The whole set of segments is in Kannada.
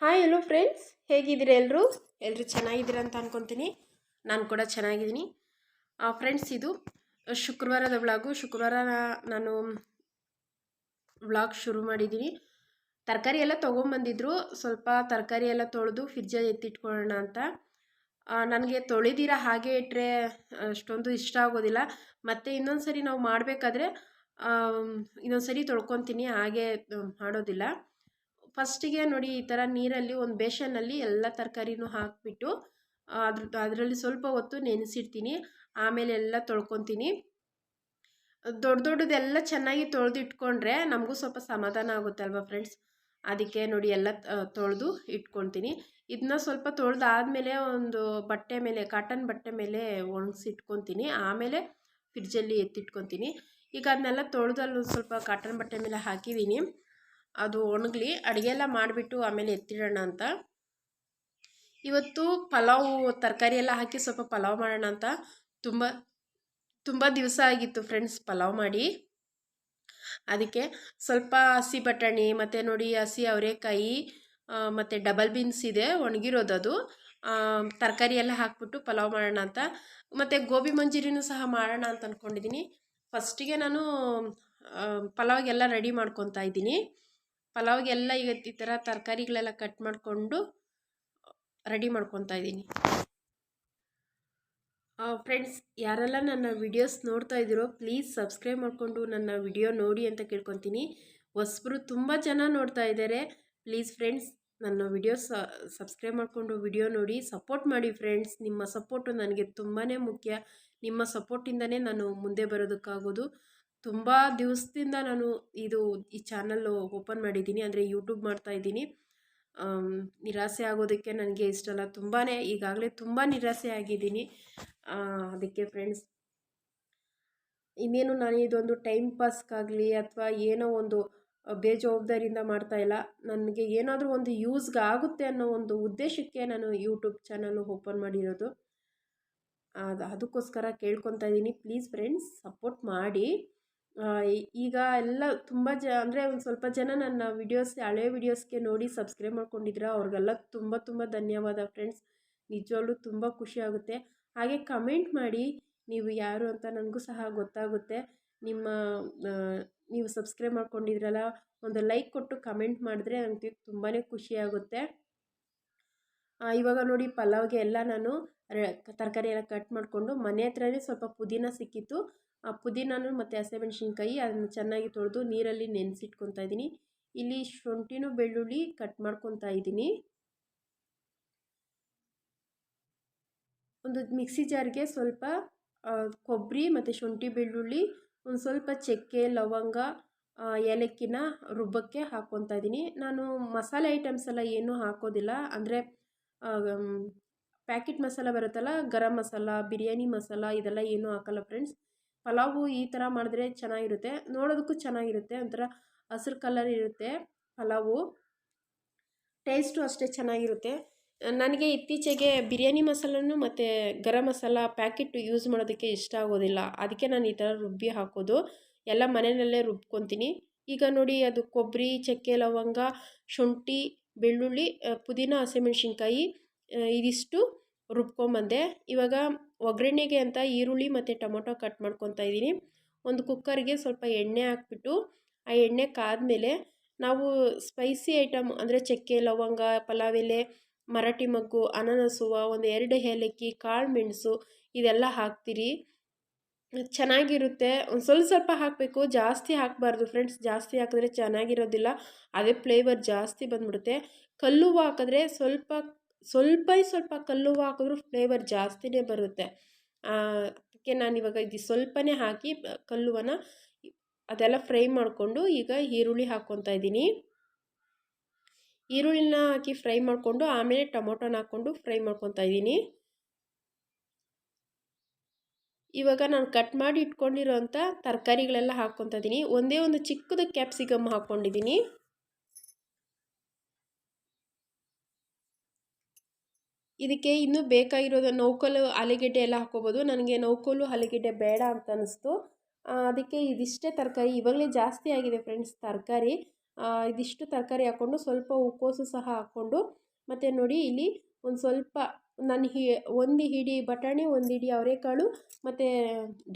ಹಾಯ್ ಹಲೋ ಫ್ರೆಂಡ್ಸ್ ಹೇಗಿದ್ದೀರಾ ಎಲ್ಲರೂ ಎಲ್ಲರೂ ಚೆನ್ನಾಗಿದ್ದೀರಾ ಅಂತ ಅನ್ಕೊತೀನಿ. ನಾನು ಕೂಡ ಚೆನ್ನಾಗಿದ್ದೀನಿ. ಫ್ರೆಂಡ್ಸ್ ಇದು ಶುಕ್ರವಾರದ ವ್ಲಾಗು ಶುಕ್ರವಾರ ನಾನು ವ್ಲಾಗ್ ಶುರು ಮಾಡಿದ್ದೀನಿ. ತರಕಾರಿ ಎಲ್ಲ ತೊಗೊಂಬಂದಿದ್ರು. ಸ್ವಲ್ಪ ತರಕಾರಿ ಎಲ್ಲ ತೊಳೆದು ಫ್ರಿಜ್ಜಲ್ಲಿ ಎತ್ತಿಟ್ಕೊಳ್ಳೋಣ ಅಂತ. ನನಗೆ ತೊಳೆದಿರ ಹಾಗೆ ಇಟ್ಟರೆ ಅಷ್ಟೊಂದು ಇಷ್ಟ ಆಗೋದಿಲ್ಲ. ಮತ್ತು ಇನ್ನೊಂದು ಸರಿ ನಾವು ಮಾಡಬೇಕಾದ್ರೆ ಇನ್ನೊಂದು ಸರಿ ತೊಳ್ಕೊತೀನಿ. ಹಾಗೆ ಮಾಡೋದಿಲ್ಲ. ಫಸ್ಟಿಗೆ ನೋಡಿ ಈ ಥರ ನೀರಲ್ಲಿ ಒಂದು ಬೇಷನ್ನಲ್ಲಿ ಎಲ್ಲ ತರಕಾರಿನೂ ಹಾಕಿಬಿಟ್ಟು ಅದ್ರ ಅದರಲ್ಲಿ ಸ್ವಲ್ಪ ಹೊತ್ತು ನೆನೆಸಿಡ್ತೀನಿ, ಆಮೇಲೆ ಎಲ್ಲ ತೊಳ್ಕೊತೀನಿ. ದೊಡ್ಡ ದೊಡ್ಡದೆಲ್ಲ ಚೆನ್ನಾಗಿ ತೊಳೆದು ಇಟ್ಕೊಂಡ್ರೆ ನಮಗೂ ಸ್ವಲ್ಪ ಸಮಾಧಾನ ಆಗುತ್ತೆ ಅಲ್ವಾ ಫ್ರೆಂಡ್ಸ್? ಅದಕ್ಕೆ ನೋಡಿ ಎಲ್ಲ ತೊಳೆದು ಇಟ್ಕೊತೀನಿ ಇದನ್ನ ಸ್ವಲ್ಪ ತೊಳೆದಾದ್ಮೇಲೆ ಒಂದು ಬಟ್ಟೆ ಮೇಲೆ, ಕಾಟನ್ ಬಟ್ಟೆ ಮೇಲೆ ಒಣಗಿಸಿ ಇಟ್ಕೊತೀನಿ ಆಮೇಲೆ ಫ್ರಿಡ್ಜಲ್ಲಿ ಎತ್ತಿಟ್ಕೊತೀನಿ ಈಗ ಅದನ್ನೆಲ್ಲ ತೊಳೆದಲ್ಲಿ ಸ್ವಲ್ಪ ಕಾಟನ್ ಬಟ್ಟೆ ಮೇಲೆ ಹಾಕಿದ್ದೀನಿ. ಅದು ಒಣಗಲಿ ಅಡುಗೆ ಎಲ್ಲ ಮಾಡಿಬಿಟ್ಟು ಆಮೇಲೆ ಎತ್ತಿಡೋಣ ಅಂತ. ಇವತ್ತು ಪಲಾವು, ತರಕಾರಿ ಎಲ್ಲ ಹಾಕಿ ಸ್ವಲ್ಪ ಪಲಾವ್ ಮಾಡೋಣ ಅಂತ. ತುಂಬ ತುಂಬ ದಿವಸ ಆಗಿತ್ತು ಫ್ರೆಂಡ್ಸ್ ಪಲಾವ್ ಮಾಡಿ. ಅದಕ್ಕೆ ಸ್ವಲ್ಪ ಹಸಿ ಬಟಾಣಿ, ಮತ್ತು ನೋಡಿ ಹಸಿ ಅವರೆಕಾಯಿ ಮತ್ತು ಡಬಲ್ ಬೀನ್ಸ್ ಇದೆ ಒಣಗಿರೋದದು ತರಕಾರಿ ಎಲ್ಲ ಹಾಕ್ಬಿಟ್ಟು ಪಲಾವ್ ಮಾಡೋಣ ಅಂತ. ಮತ್ತು ಗೋಬಿ ಮಂಜೂರಿನೂ ಸಹ ಮಾಡೋಣ ಅಂತ ಅಂದ್ಕೊಂಡಿದ್ದೀನಿ ಫಸ್ಟಿಗೆ ನಾನು ಪಲಾವ್ಗೆಲ್ಲ ರೆಡಿ ಮಾಡ್ಕೊತಾ ಇದ್ದೀನಿ. ಪಲಾವ್ಗೆಲ್ಲ ಈಗ ಈ ಥರ ತರಕಾರಿಗಳೆಲ್ಲ ಕಟ್ ಮಾಡಿಕೊಂಡು ರೆಡಿ ಮಾಡ್ಕೊತಾ ಇದ್ದೀನಿ. ಫ್ರೆಂಡ್ಸ್ ಯಾರೆಲ್ಲ ನನ್ನ ವಿಡಿಯೋಸ್ ನೋಡ್ತಾ ಇದ್ದೀರೋ ಪ್ಲೀಸ್ ಸಬ್ಸ್ಕ್ರೈಬ್ ಮಾಡಿಕೊಂಡು ನನ್ನ ವಿಡಿಯೋ ನೋಡಿ ಅಂತ ಕೇಳ್ಕೊತೀನಿ. ಹೊಸಬರು ತುಂಬ ಜನ ನೋಡ್ತಾ ಇದ್ದಾರೆ ಪ್ಲೀಸ್ ಫ್ರೆಂಡ್ಸ್ ನನ್ನ ವಿಡಿಯೋಸ್ ಸಬ್ಸ್ಕ್ರೈಬ್ ಮಾಡಿಕೊಂಡು ವಿಡಿಯೋ ನೋಡಿ ಸಪೋರ್ಟ್ ಮಾಡಿ ಫ್ರೆಂಡ್ಸ್ ನಿಮ್ಮ ಸಪೋರ್ಟು ನನಗೆ ತುಂಬಾ ಮುಖ್ಯ. ನಿಮ್ಮ ಸಪೋರ್ಟಿಂದನೇ ನಾನು ಮುಂದೆ ಬರೋದಕ್ಕಾಗೋದು. ತುಂಬ ದಿವಸದಿಂದ ನಾನು ಇದು ಈ ಚಾನಲ್ಲು ಓಪನ್ ಮಾಡಿದ್ದೀನಿ. ಅಂದರೆ ಯೂಟ್ಯೂಬ್ ಮಾಡ್ತಾ ಇದ್ದೀನಿ. ನಿರಾಸೆ ಆಗೋದಕ್ಕೆ ನನಗೆ ಇಷ್ಟಲ್ಲ ತುಂಬಾ ಈಗಾಗಲೇ ತುಂಬ ನಿರಾಸೆ ಆಗಿದ್ದೀನಿ. ಅದಕ್ಕೆ ಫ್ರೆಂಡ್ಸ್ ಇನ್ನೇನು ನಾನು ಇದೊಂದು ಟೈಮ್ ಪಾಸ್ಗಾಗಲಿ ಅಥವಾ ಏನೋ ಒಂದು ಬೇಜವಾಬ್ದಾರಿಯಿಂದ ಮಾಡ್ತಾ ಇಲ್ಲ. ನನಗೆ ಏನಾದರೂ ಒಂದು ಯೂಸ್ಗೆ ಆಗುತ್ತೆ ಅನ್ನೋ ಒಂದು ಉದ್ದೇಶಕ್ಕೆ ನಾನು ಯೂಟ್ಯೂಬ್ ಚಾನಲ್ ಓಪನ್ ಮಾಡಿರೋದು. ಅದು, ಅದಕ್ಕೋಸ್ಕರ ಕೇಳ್ಕೊತಾ ಇದ್ದೀನಿ. ಪ್ಲೀಸ್ ಫ್ರೆಂಡ್ಸ್ ಸಪೋರ್ಟ್ ಮಾಡಿ. ಈಗ ಎಲ್ಲ ತುಂಬ ಜ, ಅಂದರೆ ಒಂದು ಸ್ವಲ್ಪ ಜನ ನನ್ನ ವಿಡಿಯೋಸ್ ಹಳೆ ವಿಡಿಯೋಸ್ಗೆ ನೋಡಿ ಸಬ್ಸ್ಕ್ರೈಬ್ ಮಾಡ್ಕೊಂಡಿದ್ರೆ, ಅವ್ರಿಗೆಲ್ಲ ತುಂಬ ತುಂಬ ಧನ್ಯವಾದ ಫ್ರೆಂಡ್ಸ್ ನಿಜವಾಗ್ಲೂ ತುಂಬ ಖುಷಿ ಆಗುತ್ತೆ. ಹಾಗೆ ಕಮೆಂಟ್ ಮಾಡಿ, ನೀವು ಯಾರು ಅಂತ ನನಗೂ ಸಹ ಗೊತ್ತಾಗುತ್ತೆ. ನಿಮ್ಮ ನೀವು ಸಬ್ಸ್ಕ್ರೈಬ್ ಮಾಡ್ಕೊಂಡಿದ್ರಲ್ಲ, ಒಂದು ಲೈಕ್ ಕೊಟ್ಟು ಕಮೆಂಟ್ ಮಾಡಿದ್ರೆ ನನಗೆ ತುಂಬಾ ಖುಷಿಯಾಗುತ್ತೆ ಇವಾಗ ನೋಡಿ ಪಲಾವ್ಗೆ ಎಲ್ಲ ನಾನು ತರಕಾರಿ ಎಲ್ಲ ಕಟ್ ಮಾಡಿಕೊಂಡು ಮನೆ ಹತ್ರನೇ ಸ್ವಲ್ಪ ಪುದೀನ ಸಿಕ್ಕಿತ್ತು. ಪುದೀನನು ಮತ್ತು ಹಸಿಮೆಣ್ಸಿನ್ಕಾಯಿ ಅದನ್ನು ಚೆನ್ನಾಗಿ ತೊಳೆದು ನೀರಲ್ಲಿ ನೆನೆಸಿಟ್ಕೊತಾ ಇದ್ದೀನಿ. ಇಲ್ಲಿ ಶುಂಠಿನೂ ಬೆಳ್ಳುಳ್ಳಿ ಕಟ್ ಮಾಡ್ಕೊತಾ ಇದ್ದೀನಿ. ಒಂದು ಮಿಕ್ಸಿ ಜಾರ್ಗೆ ಸ್ವಲ್ಪ ಕೊಬ್ಬರಿ ಮತ್ತು ಶುಂಠಿ ಬೆಳ್ಳುಳ್ಳಿ, ಒಂದು ಸ್ವಲ್ಪ ಚಕ್ಕೆ, ಲವಂಗ ಏಲಕ್ಕಿನ ರುಬ್ಬಕ್ಕೆ ಹಾಕ್ಕೊತಾ ಇದ್ದೀನಿ. ನಾನು ಮಸಾಲೆ ಐಟಮ್ಸ್ ಎಲ್ಲ ಏನೂ ಹಾಕೋದಿಲ್ಲ. ಅಂದರೆ ಪ್ಯಾಕೆಟ್ ಮಸಾಲ ಬರುತ್ತಲ್ಲ, ಗರಂ ಮಸಾಲ, ಬಿರಿಯಾನಿ ಮಸಾಲ ಇದೆಲ್ಲ ಏನೂ ಹಾಕಲ್ಲ ಫ್ರೆಂಡ್ಸ್ ಪಲಾವು ಈ ಥರ ಮಾಡಿದ್ರೆ ಚೆನ್ನಾಗಿರುತ್ತೆ. ನೋಡೋದಕ್ಕೂ ಚೆನ್ನಾಗಿರುತ್ತೆ. ಒಂಥರ ಹಸಿರು ಕಲರ್ ಇರುತ್ತೆ ಪಲಾವು. ಟೇಸ್ಟು ಅಷ್ಟೇ ಚೆನ್ನಾಗಿರುತ್ತೆ. ನನಗೆ ಇತ್ತೀಚೆಗೆ ಬಿರಿಯಾನಿ ಮಸಾಲನೂ ಮತ್ತು ಗರಂ ಮಸಾಲ ಪ್ಯಾಕೆಟ್ ಯೂಸ್ ಮಾಡೋದಕ್ಕೆ ಇಷ್ಟ ಆಗೋದಿಲ್ಲ. ಅದಕ್ಕೆ ನಾನು ಈ ಥರ ರುಬ್ಬಿ ಹಾಕೋದು. ಎಲ್ಲ ಮನೆಯಲ್ಲೇ ರುಬ್ಕೊತೀನಿ. ಈಗ ನೋಡಿ ಅದು ಕೊಬ್ಬರಿ, ಚಕ್ಕೆ, ಲವಂಗ, ಶುಂಠಿ, ಬೆಳ್ಳುಳ್ಳಿ, ಪುದೀನ, ಹಸಿಮೆಣ್ಸಿನ್ಕಾಯಿ ಇದಿಷ್ಟು ರುಬ್ಕೊಂಬಂದೆ. ಇವಾಗ ಒಗ್ಗರಣೆಗೆ ಅಂತ ಈರುಳ್ಳಿ ಮತ್ತು ಟೊಮೊಟೊ ಕಟ್ ಮಾಡ್ಕೊತಾ ಇದ್ದೀನಿ. ಒಂದು ಕುಕ್ಕರ್ಗೆ ಸ್ವಲ್ಪ ಎಣ್ಣೆ ಹಾಕ್ಬಿಟ್ಟು ಆ ಎಣ್ಣೆ ಕಾದಮೇಲೆ ನಾವು ಸ್ಪೈಸಿ ಐಟಮ್ ಅಂದರೆ ಚಕ್ಕೆ, ಲವಂಗ, ಪಲಾವ್ ಎಲೆ, ಮರಾಠಿ ಮಗ್ಗು, ಅನಾನಸು, ಒಂದು ಎರಡು ಏಲಕ್ಕಿ, ಕಾಳು ಮೆಣಸು ಇದೆಲ್ಲ ಹಾಕ್ತೀರಿ. ಚೆನ್ನಾಗಿರುತ್ತೆ. ಒಂದು ಸ್ವಲ್ಪ ಸ್ವಲ್ಪ ಹಾಕಬೇಕು. ಜಾಸ್ತಿ ಹಾಕಬಾರ್ದು ಫ್ರೆಂಡ್ಸ್. ಜಾಸ್ತಿ ಹಾಕಿದ್ರೆ ಚೆನ್ನಾಗಿರೋದಿಲ್ಲ. ಅದೇ ಫ್ಲೇವರ್ ಜಾಸ್ತಿ ಬಂದ್ಬಿಡುತ್ತೆ. ಕಲ್ಲು ಹಾಕಿದ್ರೆ ಸ್ವಲ್ಪ ಸ್ವಲ್ಪ ಸ್ವಲ್ಪ ಕಲ್ಲು ಹಾಕಿದ್ರು ಫ್ಲೇವರ್ ಜಾಸ್ತಿನೇ ಬರುತ್ತೆ. ಅದಕ್ಕೆ ನಾನು ಇವಾಗ ಇದು ಸ್ವಲ್ಪನೇ ಹಾಕಿ ಕಲ್ಲುವನ್ನು ಅದೆಲ್ಲ ಫ್ರೈ ಮಾಡಿಕೊಂಡು ಈಗ ಈರುಳ್ಳಿ ಹಾಕ್ಕೊತಾ ಇದ್ದೀನಿ. ಈರುಳ್ಳಿನ ಹಾಕಿ ಫ್ರೈ ಮಾಡಿಕೊಂಡು ಆಮೇಲೆ ಟೊಮೊಟೊನ ಹಾಕ್ಕೊಂಡು ಫ್ರೈ ಮಾಡ್ಕೊತಾ ಇದ್ದೀನಿ. ಇವಾಗ ನಾನು ಕಟ್ ಮಾಡಿ ಇಟ್ಕೊಂಡಿರೋಂಥ ತರಕಾರಿಗಳೆಲ್ಲ ಹಾಕ್ಕೊತಾ ಇದ್ದೀನಿ. ಒಂದೇ ಒಂದು ಚಿಕ್ಕದ ಕ್ಯಾಪ್ಸಿಕಮ್ ಹಾಕ್ಕೊಂಡಿದ್ದೀನಿ ಇದಕ್ಕೆ ಇನ್ನೂ ಬೇಕಾಗಿರೋದು ನೌಕಲು ಆಲೂಗೆಡ್ಡೆ ಎಲ್ಲ ಹಾಕೋಬೋದು ನನಗೆ ನೌಕಲು ಆಲೂಗೆಡ್ಡೆ ಬೇಡ ಅಂತ ಅನ್ನಿಸ್ತು ಅದಕ್ಕೆ ಇದಿಷ್ಟೇ ತರಕಾರಿ. ಇವಾಗಲೇ ಜಾಸ್ತಿ ಆಗಿದೆ ಫ್ರೆಂಡ್ಸ್ ತರಕಾರಿ. ಇದಿಷ್ಟು ತರಕಾರಿ ಹಾಕ್ಕೊಂಡು ಸ್ವಲ್ಪ ಹೂಕೋಸು ಸಹ ಹಾಕ್ಕೊಂಡು, ಮತ್ತು ನೋಡಿ ಇಲ್ಲಿ ಒಂದು ಸ್ವಲ್ಪ ನಾನು ಹಿ, ಒಂದು ಹಿಡಿ ಬಟಾಣಿ, ಒಂದು ಹಿಡಿ ಅವರೆಕಾಳು, ಮತ್ತು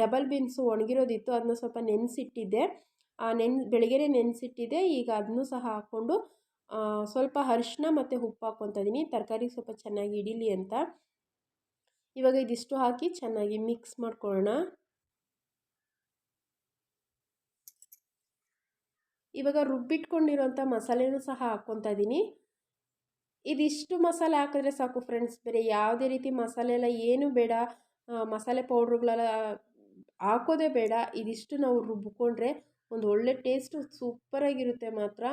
ಡಬಲ್ ಬೀನ್ಸು ಒಣಗಿರೋದಿತ್ತು. ಅದನ್ನ ಸ್ವಲ್ಪ ನೆನೆಸಿಟ್ಟಿದ್ದೆ. ನೆನ್, ಬೆಳಗ್ಗೆನೇ ನೆನೆಸಿಟ್ಟಿದ್ದೆ. ಈಗ ಅದನ್ನೂ ಸಹ ಹಾಕ್ಕೊಂಡು ಸ್ವಲ್ಪ ಅರ್ಶಿನ ಮತ್ತು ಉಪ್ಪು ಹಾಕ್ಕೊತಾ ಇದ್ದೀನಿ ತರಕಾರಿ ಸ್ವಲ್ಪ ಚೆನ್ನಾಗಿ ಹಿಡೀಲಿ ಅಂತ. ಇವಾಗ ಇದಿಷ್ಟು ಹಾಕಿ ಚೆನ್ನಾಗಿ ಮಿಕ್ಸ್ ಮಾಡ್ಕೊಳ್ಳೋಣ. ಇವಾಗ ರುಬ್ಬಿಟ್ಕೊಂಡಿರೋಂಥ ಮಸಾಲೆನೂ ಸಹ ಹಾಕ್ಕೊತಾ ಇದ್ದೀನಿ ಇದಿಷ್ಟು ಮಸಾಲೆ ಹಾಕಿದ್ರೆ ಸಾಕು ಫ್ರೆಂಡ್ಸ್ ಬೇರೆ ಯಾವುದೇ ರೀತಿ ಮಸಾಲೆ ಎಲ್ಲ ಏನೂ ಬೇಡ. ಮಸಾಲೆ ಪೌಡ್ರುಗಳೆಲ್ಲ ಹಾಕೋದೇ ಬೇಡ. ಇದಿಷ್ಟು ನಾವು ರುಬ್ಬಿಕೊಂಡ್ರೆ ಒಂದು ಒಳ್ಳೆ ಟೇಸ್ಟು ಸೂಪರಾಗಿರುತ್ತೆ ಮಾತ್ರ.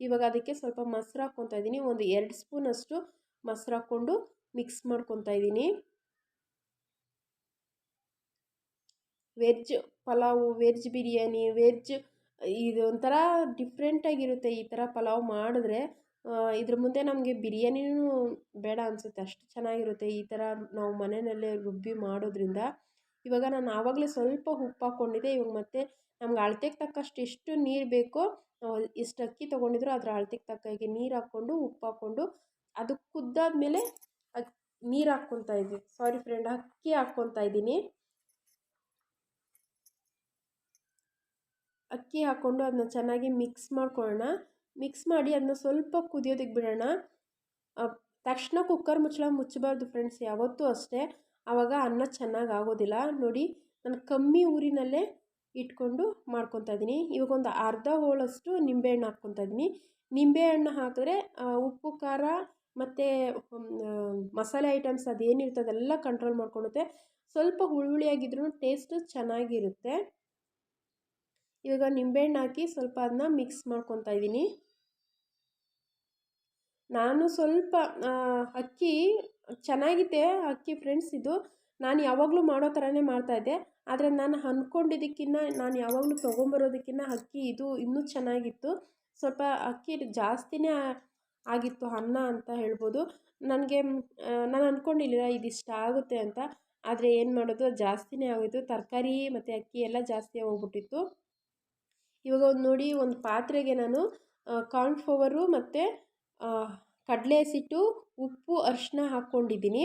ಇವಾಗ ಅದಕ್ಕೆ ಸ್ವಲ್ಪ ಮೊಸ್ರು ಹಾಕ್ಕೊತಾ ಇದ್ದೀನಿ. ಒಂದು ಎರಡು ಸ್ಪೂನಷ್ಟು ಮೊಸ್ರು ಹಾಕ್ಕೊಂಡು ಮಿಕ್ಸ್ ಮಾಡ್ಕೊತಾ ಇದ್ದೀನಿ. Veg pulao, veg biryani, veg ಇದು ಒಂಥರ ಡಿಫ್ರೆಂಟಾಗಿರುತ್ತೆ ಈ ಥರ ಪಲಾವ್ ಮಾಡಿದ್ರೆ ಇದ್ರ ಮುಂದೆ ನಮಗೆ ಬಿರಿಯಾನಿನೂ ಬೇಡ ಅನಿಸುತ್ತೆ. ಅಷ್ಟು ಚೆನ್ನಾಗಿರುತ್ತೆ ಈ ಥರ ನಾವು ಮನೆಯಲ್ಲೇ ರುಬ್ಬಿ ಮಾಡೋದ್ರಿಂದ. ಇವಾಗ ನಾನು ಆವಾಗಲೇ ಸ್ವಲ್ಪ ಉಪ್ಪು ಹಾಕ್ಕೊಂಡಿದ್ದೆ ಇವಾಗ ಮತ್ತೆ ನಮ್ಗೆ ಅಳತೆಗೆ ತಕ್ಕಷ್ಟು ಎಷ್ಟು ನೀರು ಬೇಕೋ ಎಷ್ಟು ಅಕ್ಕಿ ತೊಗೊಂಡಿದ್ರು ಅದರ ಅಳತೆಗೆ ತಕ್ಕಾಗೆ ನೀರು ಹಾಕ್ಕೊಂಡು, ಉಪ್ಪು ಹಾಕ್ಕೊಂಡು, ಅದು ಕುದ್ದಾದ್ಮೇಲೆ ನೀರು ಹಾಕ್ಕೊತಾ ಇದ್ವಿ. ಸಾರಿ ಫ್ರೆಂಡ್ ಅಕ್ಕಿ ಹಾಕ್ಕೊತಾ ಇದ್ದೀನಿ. ಅಕ್ಕಿ ಹಾಕ್ಕೊಂಡು ಅದನ್ನ ಚೆನ್ನಾಗಿ ಮಿಕ್ಸ್ ಮಾಡ್ಕೊಳ್ಳೋಣ. ಮಿಕ್ಸ್ ಮಾಡಿ ಅದನ್ನ ಸ್ವಲ್ಪ ಕುದಿಯೋದಕ್ಕೆ ಬಿಡೋಣ. ತಕ್ಷಣ ಕುಕ್ಕರ್ ಮುಚ್ಚಳ ಮುಚ್ಚಬಾರ್ದು ಫ್ರೆಂಡ್ಸ್ ಯಾವತ್ತೂ ಅಷ್ಟೇ. ಆವಾಗ ಅನ್ನ ಚೆನ್ನಾಗಿ ಆಗೋದಿಲ್ಲ. ನೋಡಿ, ನಾನು ಕಮ್ಮಿ ಊರಿನಲ್ಲೇ ಇಟ್ಕೊಂಡು ಮಾಡ್ಕೊತಾ ಇದ್ದೀನಿ. ಇವಾಗ ಒಂದು ಅರ್ಧ ಹೋಳಷ್ಟು ನಿಂಬೆಹಣ್ಣು ಹಾಕ್ಕೊತಾ ಇದ್ದೀನಿ. ನಿಂಬೆಹಣ್ಣು ಹಾಕಿದ್ರೆ ಉಪ್ಪು, ಖಾರ ಮತ್ತು ಮಸಾಲೆ ಐಟಮ್ಸ್ ಅದೇನಿರುತ್ತೆ ಅದೆಲ್ಲ ಕಂಟ್ರೋಲ್ ಮಾಡ್ಕೊಳುತ್ತೆ. ಸ್ವಲ್ಪ ಹುಳಿ ಟೇಸ್ಟು ಚೆನ್ನಾಗಿರುತ್ತೆ. ಇವಾಗ ನಿಂಬೆಹಣ್ಣು ಹಾಕಿ ಸ್ವಲ್ಪ ಅದನ್ನ ಮಿಕ್ಸ್ ಮಾಡ್ಕೊತಾ ಇದ್ದೀನಿ. ನಾನು ಸ್ವಲ್ಪ ಅಕ್ಕಿ ಚೆನ್ನಾಗಿದೆ ಅಕ್ಕಿ ಫ್ರೆಂಡ್ಸ್ ಇದು. ನಾನು ಯಾವಾಗಲೂ ಮಾಡೋ ಥರನೇ ಮಾಡ್ತಾಯಿದ್ದೆ ಆದರೆ ನಾನು ಅಂದ್ಕೊಂಡಿದ್ದಕ್ಕಿಂತ ನಾನು ಯಾವಾಗಲೂ ತೊಗೊಂಬರೋದಕ್ಕಿಂತ ಅಕ್ಕಿ ಇದು ಇನ್ನೂ ಚೆನ್ನಾಗಿತ್ತು. ಸ್ವಲ್ಪ ಅಕ್ಕಿ ಜಾಸ್ತಿನೇ ಆಗಿತ್ತು ಅನ್ನ ಅಂತ ಹೇಳ್ಬೋದು. ನನಗೆ ನಾನು ಅಂದ್ಕೊಂಡಿಲ್ಲ ಇದಿಷ್ಟು ಆಗುತ್ತೆ ಅಂತ. ಆದರೆ ಏನು ಮಾಡೋದು ಜಾಸ್ತಿನೇ ಆಗೋಯಿತು. ತರಕಾರಿ ಮತ್ತು ಅಕ್ಕಿ ಎಲ್ಲ ಜಾಸ್ತಿ ಹೋಗ್ಬಿಟ್ಟಿತ್ತು. ಇವಾಗ ಒಂದು ನೋಡಿ, ಒಂದು ಪಾತ್ರೆಗೆ ನಾನು ಕಾರ್ನ್ಫ್ಲವರು ಮತ್ತು ಕಡಲೆ ಹಸಿಟ್ಟು, ಉಪ್ಪು, ಅರಿಶಿನ ಹಾಕ್ಕೊಂಡಿದ್ದೀನಿ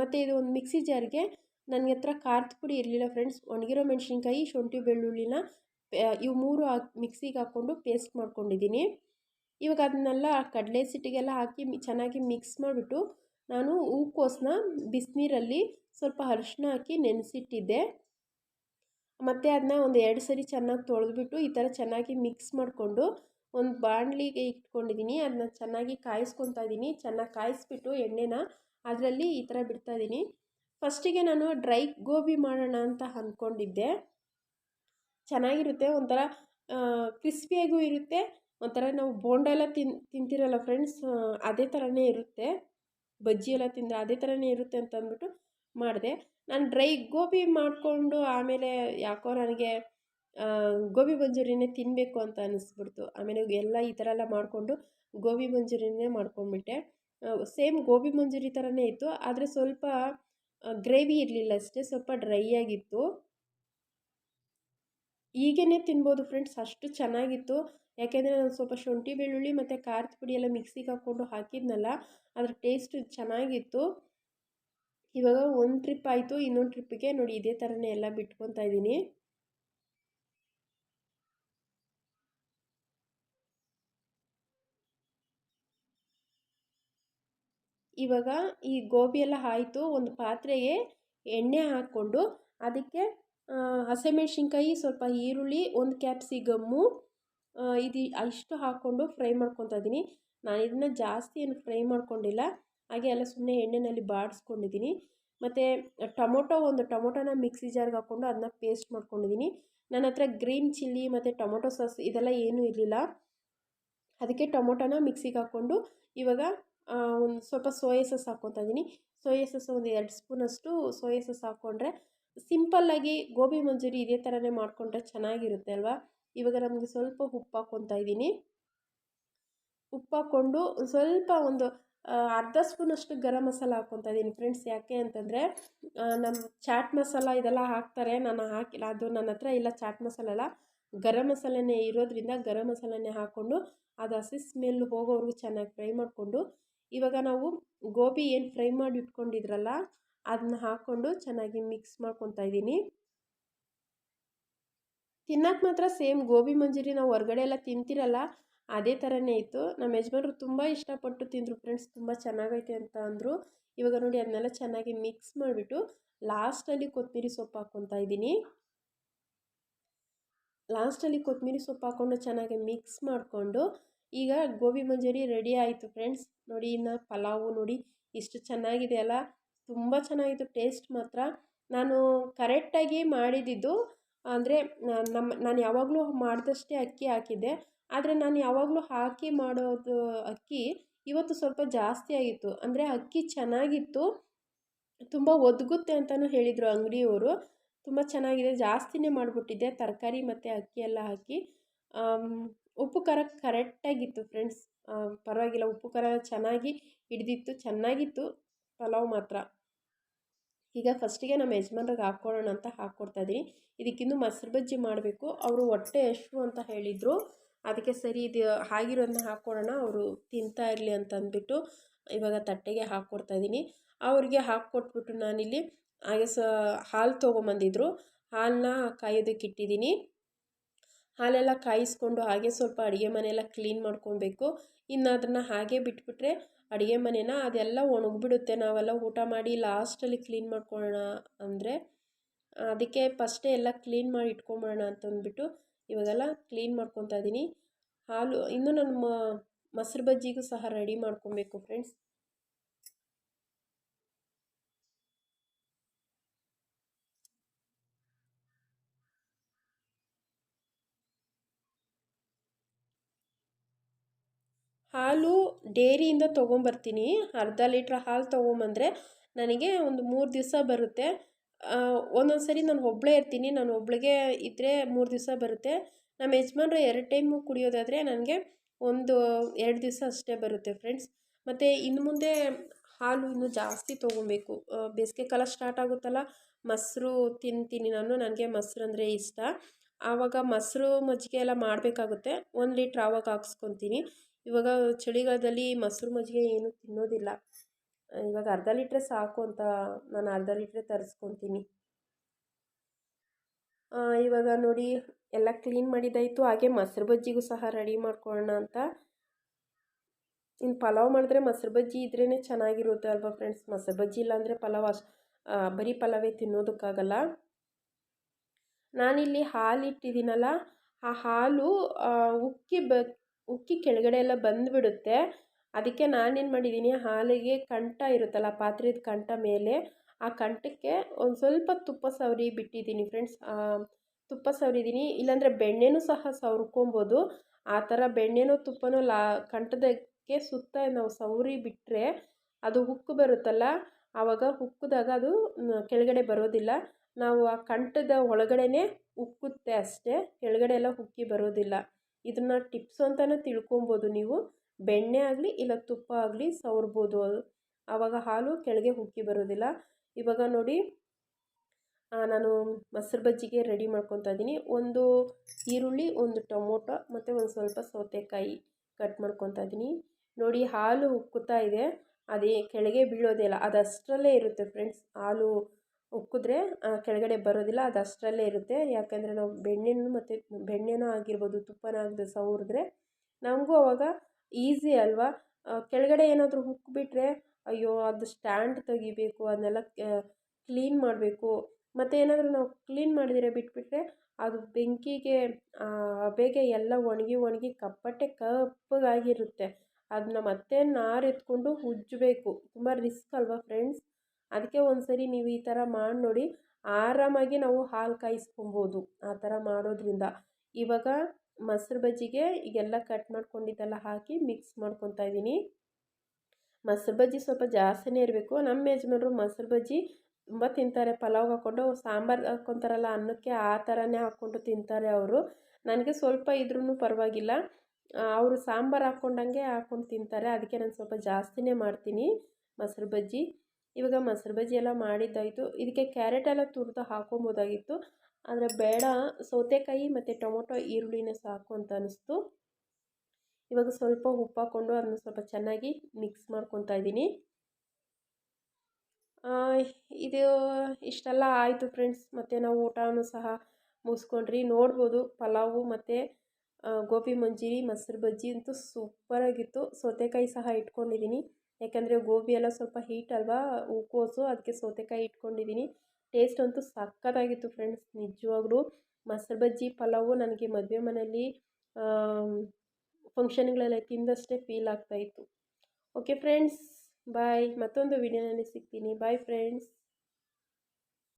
ಮತ್ತು ಇದು ಒಂದು ಮಿಕ್ಸಿ ಜಾರ್ಗೆ ನನಗೆ ಹತ್ರ ಖಾರದ ಪುಡಿ ಇರಲಿಲ್ಲ ಫ್ರೆಂಡ್ಸ್ ಒಣಗಿರೋ ಮೆಣಸಿನ್ಕಾಯಿ, ಶುಂಠಿ, ಬೆಳ್ಳುಳ್ಳಿನ ಇವು ಮೂರು ಹಾಕಿ ಮಿಕ್ಸಿಗೆ ಹಾಕ್ಕೊಂಡು ಪೇಸ್ಟ್ ಮಾಡ್ಕೊಂಡಿದ್ದೀನಿ. ಇವಾಗ ಅದನ್ನೆಲ್ಲ ಕಡಲೆ ಸಿಟ್ಟಿಗೆಲ್ಲ ಹಾಕಿ ಚೆನ್ನಾಗಿ ಮಿಕ್ಸ್ ಮಾಡಿಬಿಟ್ಟು ನಾನು ಹೂಕೋಸನ್ನ ಬಿಸಿನೀರಲ್ಲಿ ಸ್ವಲ್ಪ ಅರಿಶಿನ ಹಾಕಿ ನೆನೆಸಿಟ್ಟಿದ್ದೆ. ಮತ್ತು ಅದನ್ನ ಒಂದು ಎರಡು ಸರಿ ಚೆನ್ನಾಗಿ ತೊಳೆದ್ಬಿಟ್ಟು ಈ ಥರ ಚೆನ್ನಾಗಿ ಮಿಕ್ಸ್ ಮಾಡಿಕೊಂಡು ಒಂದು ಬಾಣಲಿಗೆ ಇಟ್ಕೊಂಡಿದ್ದೀನಿ ಅದನ್ನ ಚೆನ್ನಾಗಿ ಕಾಯಿಸ್ಕೊತಾ ಇದ್ದೀನಿ ಚೆನ್ನಾಗಿ ಕಾಯಿಸ್ಬಿಟ್ಟು ಎಣ್ಣೆನ ಅದರಲ್ಲಿ ಈ ಥರ ಬಿಡ್ತಾಯಿದ್ದೀನಿ ಫಸ್ಟಿಗೆ ನಾನು ಡ್ರೈ ಗೋಬಿ ಮಾಡೋಣ ಅಂತ ಅಂದ್ಕೊಂಡಿದ್ದೆ ಚೆನ್ನಾಗಿರುತ್ತೆ, ಒಂಥರ ಕ್ರಿಸ್ಪಿಯಾಗೂ ಇರುತ್ತೆ, ಒಂಥರ ನಾವು ಬೋಂಡ ಎಲ್ಲ ತಿನ್, ತಿಂತಿರಲ್ಲ ಫ್ರೆಂಡ್ಸ್ ಅದೇ ಥರನೇ ಇರುತ್ತೆ. ಬಜ್ಜಿ ಎಲ್ಲ ತಿಂದರೆ ಅದೇ ಥರನೇ ಇರುತ್ತೆ ಅಂತ ಅಂದ್ಬಿಟ್ಟು ಮಾಡಿದೆ. ನಾನು ಡ್ರೈ ಗೋಬಿ ಮಾಡಿಕೊಂಡು ಆಮೇಲೆ ಯಾಕೋ ನನಗೆ ಗೋಬಿ ಮಂಜೂರಿನೇ ತಿನ್ನಬೇಕು ಅಂತ ಅನ್ನಿಸ್ಬಿಡ್ತು ಆಮೇಲೆ ಎಲ್ಲ ಈ ಥರ ಎಲ್ಲ ಮಾಡಿಕೊಂಡು ಗೋಬಿ ಮಂಜೂರಿನೇ ಮಾಡ್ಕೊಂಡ್ಬಿಟ್ಟೆ. ಸೇಮ್ ಗೋಬಿ ಮಂಜೂರಿ ಥರನೇ ಇತ್ತು, ಆದರೆ ಸ್ವಲ್ಪ ಗ್ರೇವಿ ಇರಲಿಲ್ಲ, ಅಷ್ಟೇ ಸ್ವಲ್ಪ ಡ್ರೈ ಆಗಿತ್ತು. ಈಗೇ ತಿನ್ಬೋದು ಫ್ರೆಂಡ್ಸ್, ಅಷ್ಟು ಚೆನ್ನಾಗಿತ್ತು. ಯಾಕೆಂದರೆ ನಾನು ಸ್ವಲ್ಪ ಶುಂಠಿ, ಬೆಳ್ಳುಳ್ಳಿ ಮತ್ತು ಖಾರದ ಪುಡಿ ಎಲ್ಲ ಮಿಕ್ಸಿಗೆ ಹಾಕ್ಕೊಂಡು ಹಾಕಿದ್ನಲ್ಲ, ಅದ್ರ ಟೇಸ್ಟ್ ಚೆನ್ನಾಗಿತ್ತು. ಇವಾಗ ಒಂದು ಟ್ರಿಪ್ ಆಯಿತು, ಇನ್ನೊಂದು ಟ್ರಿಪ್ಪಿಗೆ ನೋಡಿ ಇದೇ ಥರನೇ ಎಲ್ಲ ಬಿಟ್ಕೊತಾ ಇದ್ದೀನಿ ಇವಾಗ ಈ ಗೋಬಿ ಎಲ್ಲ ಆಯಿತು, ಒಂದು ಪಾತ್ರೆಗೆ ಎಣ್ಣೆ ಹಾಕ್ಕೊಂಡು ಅದಕ್ಕೆ ಹಸಿಮೆಣ್ಸಿನ್ಕಾಯಿ, ಸ್ವಲ್ಪ ಈರುಳ್ಳಿ, ಒಂದು ಕ್ಯಾಪ್ಸಿಗಮ್ಮು ಇದು ಇಷ್ಟು ಹಾಕ್ಕೊಂಡು ಫ್ರೈ ಮಾಡ್ಕೊತಾ ಇದ್ದೀನಿ. ನಾನು ಇದನ್ನ ಜಾಸ್ತಿ ಏನು ಫ್ರೈ ಮಾಡ್ಕೊಂಡಿಲ್ಲ. ಹಾಗೆ ಎಲ್ಲ ಸುಮ್ಮನೆ ಎಣ್ಣೆಯಲ್ಲಿ ಬಾಡಿಸ್ಕೊಂಡಿದ್ದೀನಿ. ಮತ್ತು ಟೊಮೊಟೊ, ಒಂದು ಟೊಮೊಟೊನ ಮಿಕ್ಸಿ ಜಾರ್ಗೆ ಹಾಕ್ಕೊಂಡು ಅದನ್ನ ಪೇಸ್ಟ್ ಮಾಡ್ಕೊಂಡಿದ್ದೀನಿ. ನನ್ನ ಹತ್ರ ಗ್ರೀನ್ ಚಿಲ್ಲಿ ಮತ್ತು ಟೊಮೊಟೊ ಸಾಸ್ ಇದೆಲ್ಲ ಏನೂ ಇರಲಿಲ್ಲ. ಅದಕ್ಕೆ ಟೊಮೊಟೊನ ಮಿಕ್ಸಿಗೆ ಹಾಕ್ಕೊಂಡು ಇವಾಗ ಒಂದು ಸ್ವಲ್ಪ ಸೋಯಾ ಸಾಸ್ ಹಾಕ್ಕೊತಾ ಇದ್ದೀನಿ. ಸೋಯಾ ಸಾಸ್ ಒಂದು ಎರಡು ಸ್ಪೂನಷ್ಟು ಸೋಯಾ ಸಾಸ್ ಹಾಕ್ಕೊಂಡ್ರೆ ಸಿಂಪಲ್ಲಾಗಿ ಗೋಬಿ ಮಂಚೂರಿ ಇದೇ ಥರನೇ ಮಾಡಿಕೊಂಡ್ರೆ ಚೆನ್ನಾಗಿರುತ್ತೆ ಅಲ್ವಾ? ಇವಾಗ ನಮಗೆ ಸ್ವಲ್ಪ ಉಪ್ಪು ಹಾಕ್ಕೊತಾ ಇದ್ದೀನಿ. ಉಪ್ಪು ಹಾಕ್ಕೊಂಡು ಸ್ವಲ್ಪ ಒಂದು ಅರ್ಧ ಸ್ಪೂನಷ್ಟು ಗರಂ ಮಸಾಲ ಹಾಕ್ಕೊತಾ ಇದ್ದೀನಿ ಫ್ರೆಂಡ್ಸ್. ಯಾಕೆ ಅಂತಂದರೆ ನಮ್ಮ ಚಾಟ್ ಮಸಾಲ ಇದೆಲ್ಲ ಹಾಕ್ತಾರೆ. ನಾನು ಹಾಕಿಲ್ಲ, ಅದು ನನ್ನ ಹತ್ರ ಇಲ್ಲ ಚಾಟ್ ಮಸಾಲ ಎಲ್ಲ ಗರಂ ಮಸಾಲೆನೇ ಇರೋದ್ರಿಂದ ಗರಂ ಮಸಾಲೆನೇ ಹಾಕ್ಕೊಂಡು ಅದು ಹಸಿ ಸ್ಮೆಲ್ ಹೋಗೋವರೆಗೂ ಚೆನ್ನಾಗಿ ಫ್ರೈ ಮಾಡಿಕೊಂಡು ಇವಾಗ ನಾವು ಗೋಬಿ ಏನು ಫ್ರೈ ಮಾಡಿ ಇಟ್ಕೊಂಡಿದ್ರಲ್ಲ ಅದನ್ನ ಹಾಕ್ಕೊಂಡು ಚೆನ್ನಾಗಿ ಮಿಕ್ಸ್ ಮಾಡ್ಕೊತಾ ಇದ್ದೀನಿ. ತಿನ್ನೋಕೆ ಮಾತ್ರ ಸೇಮ್ ಗೋಬಿ ಮಂಜೂರಿ ನಾವು ಹೊರಗಡೆ ಎಲ್ಲ ತಿಂತಿರಲ್ಲ, ಅದೇ ಥರನೇ ಇತ್ತು. ನಮ್ಮ ಯಜಮಾನ್ರು ತುಂಬ ಇಷ್ಟಪಟ್ಟು ತಿಂದರು ಫ್ರೆಂಡ್ಸ್, ತುಂಬ ಚೆನ್ನಾಗೈತೆ ಅಂತ ಅಂದರು. ಇವಾಗ ನೋಡಿ ಅದನ್ನೆಲ್ಲ ಚೆನ್ನಾಗಿ ಮಿಕ್ಸ್ ಮಾಡಿಬಿಟ್ಟು ಲಾಸ್ಟಲ್ಲಿ ಕೊತ್ತಂಬರಿ ಸೊಪ್ಪು ಹಾಕ್ಕೊತಾ ಇದ್ದೀನಿ. ಲಾಸ್ಟಲ್ಲಿ ಕೊತ್ತಂಬರಿ ಸೊಪ್ಪು ಹಾಕ್ಕೊಂಡು ಚೆನ್ನಾಗಿ ಮಿಕ್ಸ್ ಮಾಡಿಕೊಂಡು ಈಗ ಗೋಬಿ ಮಂಜೂರಿ ರೆಡಿ ಆಯಿತು ಫ್ರೆಂಡ್ಸ್. ನೋಡಿ, ಇನ್ನು ಪಲಾವು ನೋಡಿ, ಇಷ್ಟು ಚೆನ್ನಾಗಿದೆ ಅಲ್ಲ ತುಂಬ ಚೆನ್ನಾಗಿತ್ತು, ಟೇಸ್ಟ್ ಮಾತ್ರ. ನಾನು ಕರೆಕ್ಟಾಗಿ ಮಾಡಿದ್ದು, ಅಂದರೆ ನಮ್ಮ ನಾನು ಯಾವಾಗಲೂ ಮಾಡಿದಷ್ಟೇ ಅಕ್ಕಿ ಹಾಕಿದ್ದೆ. ಆದರೆ ನಾನು ಯಾವಾಗಲೂ ಹಾಕಿ ಮಾಡೋದು ಅಕ್ಕಿ ಇವತ್ತು ಸ್ವಲ್ಪ ಜಾಸ್ತಿ ಆಗಿತ್ತು. ಅಂದರೆ ಅಕ್ಕಿ ಚೆನ್ನಾಗಿತ್ತು, ತುಂಬ ಒದಗುತ್ತೆ ಅಂತಲೂ ಹೇಳಿದರು ಅಂಗಡಿಯವರು. ತುಂಬ ಚೆನ್ನಾಗಿದೆ, ಜಾಸ್ತಿನೇ ಮಾಡಿಬಿಟ್ಟಿದ್ದೆ. ತರಕಾರಿ ಮತ್ತು ಅಕ್ಕಿ ಎಲ್ಲ ಹಾಕಿ. ಉಪ್ಪು ಖಾರ ಕರೆಕ್ಟಾಗಿತ್ತು ಫ್ರೆಂಡ್ಸ್ ಪರವಾಗಿಲ್ಲ. ಉಪ್ಪು, ಖಾರ ಚೆನ್ನಾಗಿ ಹಿಡ್ದಿತ್ತು. ಚೆನ್ನಾಗಿತ್ತು. ಪಲಾವ್ ಮಾತ್ರ. ಈಗ ಫಸ್ಟಿಗೆ ನಮ್ಮ ಯಜಮಾನ್ರಿಗೆ ಹಾಕ್ಕೊಳ್ಳೋಣ ಅಂತ ಹಾಕ್ಕೊಡ್ತಾ ಇದ್ದೀನಿ ಇದಕ್ಕಿಂತ ಮೊಸರು ಬಜ್ಜಿ ಮಾಡಬೇಕು. ಅವರು ಹೊಟ್ಟೆ ಎಷ್ಟು ಅಂತ ಹೇಳಿದರು. ಅದಕ್ಕೆ ಸರಿ ಇದು ಆಗಿರೋದನ್ನ ಹಾಕ್ಕೊಡೋಣ. ಅವರು ತಿಂತಾ ಇರಲಿ ಅಂತ ಅಂದ್ಬಿಟ್ಟು ಇವಾಗ ತಟ್ಟೆಗೆ ಹಾಕ್ಕೊಡ್ತಾಯಿದ್ದೀನಿ ಅವ್ರಿಗೆ ಹಾಕ್ಕೊಟ್ಬಿಟ್ಟು ನಾನಿಲ್ಲಿ ಹಾಗೆ ಸ ಹಾಲು ತೊಗೊಂಬಂದಿದ್ರು. ಹಾಲನ್ನ ಕಾಯೋದಕ್ಕೆ ಇಟ್ಟಿದ್ದೀನಿ ಹಾಲೆಲ್ಲ ಕಾಯಿಸ್ಕೊಂಡು ಹಾಗೆ ಸ್ವಲ್ಪ ಅಡುಗೆ ಮನೆಯೆಲ್ಲ ಕ್ಲೀನ್ ಮಾಡ್ಕೊಬೇಕು. ಇನ್ನು ಅದನ್ನು ಹಾಗೆ ಬಿಟ್ಬಿಟ್ರೆ ಅಡುಗೆ ಮನೆನ ಅದೆಲ್ಲ ಒಣಗಿಬಿಡುತ್ತೆ. ನಾವೆಲ್ಲ ಊಟ ಮಾಡಿ ಲಾಸ್ಟಲ್ಲಿ ಕ್ಲೀನ್ ಮಾಡ್ಕೊಳ್ಳೋಣ ಅಂದರೆ ಅದಕ್ಕೆ ಫಸ್ಟೇ ಎಲ್ಲ ಕ್ಲೀನ್ ಮಾಡಿ ಇಟ್ಕೊಂಬಿಡೋಣ ಅಂತಂದ್ಬಿಟ್ಟು ಇವಾಗೆಲ್ಲ ಕ್ಲೀನ್ ಮಾಡ್ಕೊತಾ ಇದ್ದೀನಿ. ಹಾಲು ಇನ್ನೂ ನನ್ನ ಮೊಸರು ಬಜ್ಜಿಗೂ ಸಹ ರೆಡಿ ಮಾಡ್ಕೊಬೇಕು ಫ್ರೆಂಡ್ಸ್. ಹಾಲು ಡೇರಿಯಿಂದ ತೊಗೊಂಬರ್ತೀನಿ. ಅರ್ಧ ಲೀಟ್ರ್ ಹಾಲು ತೊಗೊಂಬಂದರೆ ನನಗೆ ಒಂದು ಮೂರು ದಿವಸ ಬರುತ್ತೆ. ಒಂದೊಂದು ಸರಿ ನಾನು ಒಬ್ಬಳೇ ಇರ್ತೀನಿ. ನಾನು ಒಬ್ಬಳಿಗೆ ಇದ್ದರೆ ಮೂರು ದಿವಸ ಬರುತ್ತೆ. ನಮ್ಮ ಯಜಮಾನ್ರು ಎರಡು ಟೈಮು ಕುಡಿಯೋದಾದರೆ ನನಗೆ ಒಂದು ಎರಡು ದಿವಸ ಅಷ್ಟೇ ಬರುತ್ತೆ ಫ್ರೆಂಡ್ಸ್. ಮತ್ತು ಇನ್ನು ಮುಂದೆ ಹಾಲು ಇನ್ನೂ ಜಾಸ್ತಿ ತೊಗೊಬೇಕು. ಬೇಸಿಗೆ ಕಾಲ ಸ್ಟಾರ್ಟ್ ಆಗುತ್ತಲ್ಲ, ಮೊಸರು ತಿಂತೀನಿ ನಾನು. ನನಗೆ ಮೊಸರು ಅಂದರೆ ಇಷ್ಟ. ಆವಾಗ ಮೊಸರು ಮಜ್ಜಿಗೆ ಎಲ್ಲ ಮಾಡಬೇಕಾಗುತ್ತೆ. ಒಂದು ಲೀಟ್ರ್ ಆವಾಗ ಹಾಕ್ಸ್ಕೊತೀನಿ. ಇವಾಗ ಚಳಿಗಾಲದಲ್ಲಿ ಮೊಸರು ಮಜ್ಜಿಗೆ ಏನು ತಿನ್ನೋದಿಲ್ಲ. ಇವಾಗ ಅರ್ಧ ಲೀಟ್ರೆ ಸಾಕು ಅಂತ ನಾನು ಅರ್ಧ ಲೀಟ್ರೆ ತರಿಸ್ಕೊತೀನಿ. ಇವಾಗ ನೋಡಿ ಎಲ್ಲ ಕ್ಲೀನ್ ಮಾಡಿದ್ದಾಯಿತು ಹಾಗೆ ಮೊಸರು ಬಜ್ಜಿಗೂ ಸಹ ರೆಡಿ ಮಾಡ್ಕೊಳ್ಳೋಣ ಅಂತ. ಇನ್ನು ಪಲಾವ್ ಮಾಡಿದ್ರೆ ಮೊಸರು ಬಜ್ಜಿ ಇದ್ರೇ ಚೆನ್ನಾಗಿರುತ್ತೆ ಅಲ್ವಾ ಫ್ರೆಂಡ್ಸ್ ಮೊಸರು ಬಜ್ಜಿ ಇಲ್ಲಾಂದರೆ ಪಲಾವ್ ಅಷ್ಟು ಬರೀ ಪಲಾವೇ ತಿನ್ನೋದಕ್ಕಾಗಲ್ಲ. ನಾನಿಲ್ಲಿ ಹಾಲು ಇಟ್ಟಿದ್ದೀನಲ್ಲ, ಆ ಹಾಲು ಉಕ್ಕಿ ಬ ಉಕ್ಕಿ ಕೆಳಗಡೆ ಎಲ್ಲ ಬಂದುಬಿಡುತ್ತೆ. ಅದಕ್ಕೆ ನಾನೇನು ಮಾಡಿದ್ದೀನಿ, ಹಾಲಿಗೆ ಕಂಠ ಇರುತ್ತಲ್ಲ, ಪಾತ್ರೆದ ಕಂಠ ಮೇಲೆ, ಆ ಕಂಠಕ್ಕೆ ಒಂದು ಸ್ವಲ್ಪ ತುಪ್ಪ ಸವರಿ ಬಿಟ್ಟಿದ್ದೀನಿ ಫ್ರೆಂಡ್ಸ್ ತುಪ್ಪ ಸವರಿದ್ದೀನಿ, ಇಲ್ಲಾಂದರೆ ಬೆಣ್ಣೆನೂ ಸಹ ಸವ್ರ್ಕೊಬೋದು. ಆ ಥರ ಬೆಣ್ಣೆನೋ ತುಪ್ಪನೂ ಲಾ, ಕಂಠದಕ್ಕೆ ಸುತ್ತ ನಾವು ಸವರಿ ಬಿಟ್ಟರೆ ಅದು ಹುಕ್ಕು ಬರುತ್ತಲ್ಲ, ಆವಾಗ ಉಕ್ಕಿದಾಗ ಅದು ಕೆಳಗಡೆ ಬರೋದಿಲ್ಲ. ನಾವು ಆ ಕಂಠದ ಒಳಗಡೆನೇ ಉಕ್ಕುತ್ತೆ ಅಷ್ಟೇ, ಕೆಳಗಡೆ ಎಲ್ಲ ಹುಕ್ಕಿ ಬರೋದಿಲ್ಲ. ಇದನ್ನು ಟಿಪ್ಸ್ ಅಂತಲೇ ತಿಳ್ಕೊಬೋದು ನೀವು. ಬೆಣ್ಣೆ ಆಗಲಿ ಇಲ್ಲ ತುಪ್ಪ ಆಗಲಿ ಸವರ್ಬೋದು ಆವಾಗ ಹಾಲು ಕೆಳಗೆ ಹುಕ್ಕಿ ಬರೋದಿಲ್ಲ. ಇವಾಗ ನೋಡಿ ನಾನು ಮೊಸರು ಬಜ್ಜಿಗೆ ರೆಡಿ ಮಾಡ್ಕೊತಾ ಇದ್ದೀನಿ ಒಂದು ಈರುಳ್ಳಿ, ಒಂದು ಟೊಮೊಟೊ ಮತ್ತು ಒಂದು ಸ್ವಲ್ಪ ಸೌತೆಕಾಯಿ ಕಟ್ ಮಾಡ್ಕೊತಾ ಇದ್ದೀನಿ ನೋಡಿ, ಹಾಲು ಉಕ್ಕುತ್ತಾ ಇದೆ. ಅದೇ ಕೆಳಗೆ ಬೀಳೋದೇ ಇಲ್ಲ. ಅದಷ್ಟರಲ್ಲೇ ಇರುತ್ತೆ ಫ್ರೆಂಡ್ಸ್ ಹಾಲು ಉಕ್ಕಿದ್ರೆ ಕೆಳಗಡೆ ಬರೋದಿಲ್ಲ, ಅದು ಅಷ್ಟರಲ್ಲೇ ಇರುತ್ತೆ. ಯಾಕೆಂದರೆ ನಾವು ಬೆಣ್ಣೆನೂ ಮತ್ತು ಬೆಣ್ಣೆನೂ ಆಗಿರ್ಬೋದು, ತುಪ್ಪನ ಆಗಿದೆ ಸವರಿದ್ರೆ ನಮಗೂ ಅವಾಗ ಈಸಿ ಅಲ್ವಾ? ಕೆಳಗಡೆ ಏನಾದರೂ ಉಕ್ಬಿಟ್ರೆ ಅಯ್ಯೋ, ಅದು ಸ್ಟ್ಯಾಂಡ್ ತೆಗಿಬೇಕು, ಅದನ್ನೆಲ್ಲ ಕ್ಲೀನ್ ಮಾಡಬೇಕು. ಮತ್ತು ಏನಾದರೂ ನಾವು ಕ್ಲೀನ್ ಮಾಡಿದಿರ ಬಿಟ್ಬಿಟ್ರೆ, ಅದು ಬೆಂಕಿಗೆ ಬೇಗೆ ಎಲ್ಲ ಒಣಗಿ ಒಣಗಿ ಕಪ್ಪಟ್ಟೆ ಕಪ್ಪಗಾಗಿರುತ್ತೆ. ಅದನ್ನ ಮತ್ತೆ ನಾರು ಎತ್ಕೊಂಡು ಉಜ್ಜಬೇಕು. ತುಂಬ ರಿಸ್ಕ್ ಅಲ್ವಾ, ಫ್ರೆಂಡ್ಸ್? ಅದಕ್ಕೆ ಒಂದು ಸರಿ ನೀವು ಈ ಥರ ಮಾಡಿ ನೋಡಿ ಆರಾಮಾಗಿ ನಾವು ಹಾಲು ಕಾಯಿಸ್ಕೊಬೋದು ಆ ಥರ ಮಾಡೋದ್ರಿಂದ. ಇವಾಗ ಮೊಸರು ಬಜ್ಜಿಗೆ ಈಗೆಲ್ಲ ಕಟ್ ಮಾಡ್ಕೊಂಡಿದ್ದೆಲ್ಲ ಹಾಕಿ ಮಿಕ್ಸ್ ಮಾಡ್ಕೊತಾ ಇದ್ದೀನಿ. ಮೊಸರು ಬಜ್ಜಿ ಸ್ವಲ್ಪ ಜಾಸ್ತಿನೇ ಇರಬೇಕು. ನಮ್ಮ ಯಜಮಾನರು ಮೊಸರು ಬಜ್ಜಿ ತುಂಬ ತಿಂತಾರೆ. ಪಲಾವ್ ಹಾಕ್ಕೊಂಡು ಸಾಂಬಾರು ಹಾಕ್ಕೊತಾರಲ್ಲ, ಅನ್ನಕ್ಕೆ ಆ ಥರನೇ ಹಾಕ್ಕೊಂಡು ತಿಂತಾರೆ ಅವರು. ನನಗೆ ಸ್ವಲ್ಪ ಇದ್ರೂ ಪರವಾಗಿಲ್ಲ. ಅವರು ಸಾಂಬಾರು ಹಾಕ್ಕೊಂಡಂಗೆ ಹಾಕ್ಕೊಂಡು ತಿಂತಾರೆ. ಅದಕ್ಕೆ ನಾನು ಸ್ವಲ್ಪ ಜಾಸ್ತಿನೇ ಮಾಡ್ತೀನಿ ಮೊಸರು ಬಜ್ಜಿ. ಇವಾಗ ಮೊಸರು ಬಜ್ಜಿ ಎಲ್ಲ ಮಾಡಿದ್ದಾಯಿತು. ಇದಕ್ಕೆ ಕ್ಯಾರೆಟ್ ಎಲ್ಲ ತುರಿದು ಹಾಕೊಬೋದಾಗಿತ್ತು ಆದರೆ ಬೇಡ, ಸೌತೆಕಾಯಿ ಮತ್ತು ಟೊಮೊಟೊ, ಈರುಳ್ಳಿನೇ ಸಾಕು ಅಂತ ಅನ್ನಿಸ್ತು ಇವಾಗ ಸ್ವಲ್ಪ ಉಪ್ಪು ಹಾಕ್ಕೊಂಡು ಅದನ್ನು ಸ್ವಲ್ಪ ಚೆನ್ನಾಗಿ ಮಿಕ್ಸ್ ಮಾಡ್ಕೊತಾ ಇದ್ದೀನಿ. ಇದು ಇಷ್ಟೆಲ್ಲ ಆಯಿತು ಫ್ರೆಂಡ್ಸ್ ಮತ್ತು ನಾವು ಊಟನೂ ಸಹ ಮುಗಿಸ್ಕೊಂಡ್ರಿ. ನೋಡ್ಬೋದು ಪಲಾವು ಮತ್ತು ಗೋಬಿ ಮಂಚೂರಿ ಮೊಸರು ಬಜ್ಜಿ ಅಂತೂ ಸೂಪರಾಗಿತ್ತು ಸೌತೆಕಾಯಿ ಸಹ ಇಟ್ಕೊಂಡಿದ್ದೀನಿ. ಯಾಕಂದರೆ ಗೋಬಿ ಎಲ್ಲ ಸ್ವಲ್ಪ ಹೀಟ್ ಅಲ್ವಾ ಹೂಕೋಸು ಅದಕ್ಕೆ ಸೌತೆಕಾಯಿ ಇಟ್ಕೊಂಡಿದ್ದೀನಿ ಟೇಸ್ಟ್ ಅಂತೂ ಸಕ್ಕತ್ತಾಗಿತ್ತು ಫ್ರೆಂಡ್ಸ್ ನಿಜವಾಗ್ಲೂ. ಮೊಸರು ಬಜ್ಜಿ, ಪಲಾವು ನನಗೆ ಮದುವೆ ಮನೆಯಲ್ಲಿ ಫಂಕ್ಷನ್ಗಳೆಲ್ಲ ತಿಂದಷ್ಟೇ ಫೀಲ್ ಆಗ್ತಾಯಿತ್ತು ಓಕೆ ಫ್ರೆಂಡ್ಸ್ ಬಾಯ್ ಮತ್ತೊಂದು ವಿಡಿಯೋನಲ್ಲಿ ಸಿಗ್ತೀನಿ. Bye friends